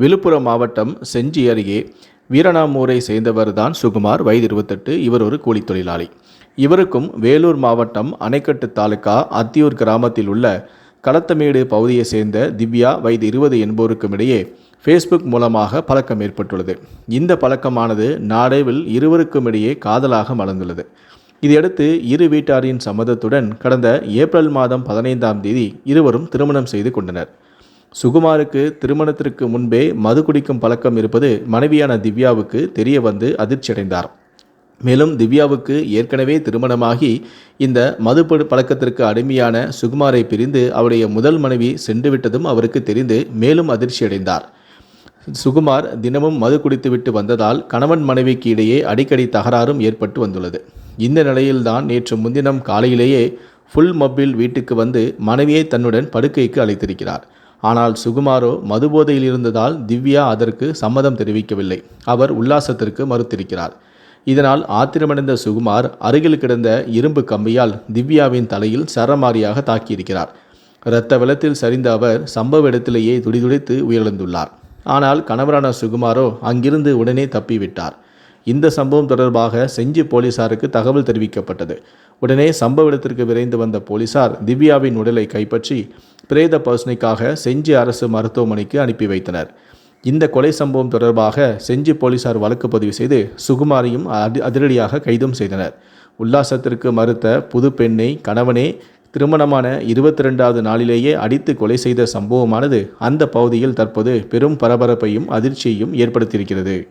விழுப்புரம் மாவட்டம் செஞ்சி அருகே வீரணாமூரை சேர்ந்தவர்தான் சுகுமார் வயது இருபத்தெட்டு இவர் ஒரு கூலித் தொழிலாளி. இவருக்கும் வேலூர் மாவட்டம் அணைக்கட்டு தாலுகா அத்தியூர் கிராமத்தில் உள்ள களத்தமேடு பகுதியை சேர்ந்த திவ்யா வயது இருபது என்போருக்கும் இடையே ஃபேஸ்புக் மூலமாக பழக்கம் ஏற்பட்டுள்ளது. இந்த பழக்கமானது நாடேவில் இருவருக்கும் இடையே காதலாக மலர்ந்துள்ளது. இதையடுத்து இரு வீட்டாரின் சம்மதத்துடன் கடந்த ஏப்ரல் மாதம் பதினைந்தாம் தேதி இருவரும் திருமணம் செய்து கொண்டனர். சுகுமாருக்கு திருமணத்திற்கு முன்பே மது குடிக்கும் பழக்கம் இருப்பது மனைவியான திவ்யாவுக்கு தெரிய வந்து அதிர்ச்சியடைந்தார். மேலும் திவ்யாவுக்கு ஏற்கனவே திருமணமாகி இந்த மது பழக்கத்திற்கு அடிமையான சுகுமாரை பிரிந்து அவருடைய முதல் மனைவி சென்றுவிட்டதும் அவருக்கு தெரிந்து மேலும் அதிர்ச்சியடைந்தார். சுகுமார் தினமும் மது குடித்துவிட்டு வந்ததால் கணவன் மனைவிக்கு இடையே அடிக்கடி தகராறும் ஏற்பட்டு வந்துள்ளது. இந்த நிலையில்தான் நேற்று முன்தினம் காலையிலேயே ஃபுல் மொபில் வீட்டுக்கு வந்து மனைவியை தன்னுடன் படுக்கைக்கு அழைத்திருக்கிறார். ஆனால் சுகுமாரோ மதுபோதையில் இருந்ததால் திவ்யா அதற்கு சம்மதம் தெரிவிக்கவில்லை. அவர் உல்லாசத்திற்கு மறுத்திருக்கிறார். இதனால் ஆத்திரமடைந்த சுகுமார் அருகில் கிடந்த இரும்பு கம்பியால் திவ்யாவின் தலையில் சரமாரியாக தாக்கியிருக்கிறார். இரத்த வெள்ளத்தில் சரிந்த அவர் சம்பவ இடத்திலேயே துடிதுடித்து உயிரிழந்துள்ளார். ஆனால் கணவரான சுகுமாரோ அங்கிருந்து உடனே தப்பிவிட்டார். இந்த சம்பவம் தொடர்பாக செஞ்சி போலீசாருக்கு தகவல் தெரிவிக்கப்பட்டது. உடனே சம்பவ இடத்திற்கு விரைந்து வந்த போலீசார் திவ்யாவின் உடலை கைப்பற்றி பிரேத பரிசோதனைக்காக செஞ்சி அரசு மருத்துவமனைக்கு அனுப்பி வைத்தனர். இந்த கொலை சம்பவம் தொடர்பாக செஞ்சி போலீசார் வழக்கு பதிவு செய்து சுகுமாரையும் அதி- அதிரடியாக கைதும் செய்தனர். உல்லாசத்திற்கு மறுத்த புது பெண்ணை கணவனே திருமணமான இருபத்தி ரெண்டாவது நாளிலேயே அடித்து கொலை செய்த சம்பவமானது அந்த பகுதியில் தற்போது பெரும் பரபரப்பையும் அதிர்ச்சியையும் ஏற்படுத்தியிருக்கிறது.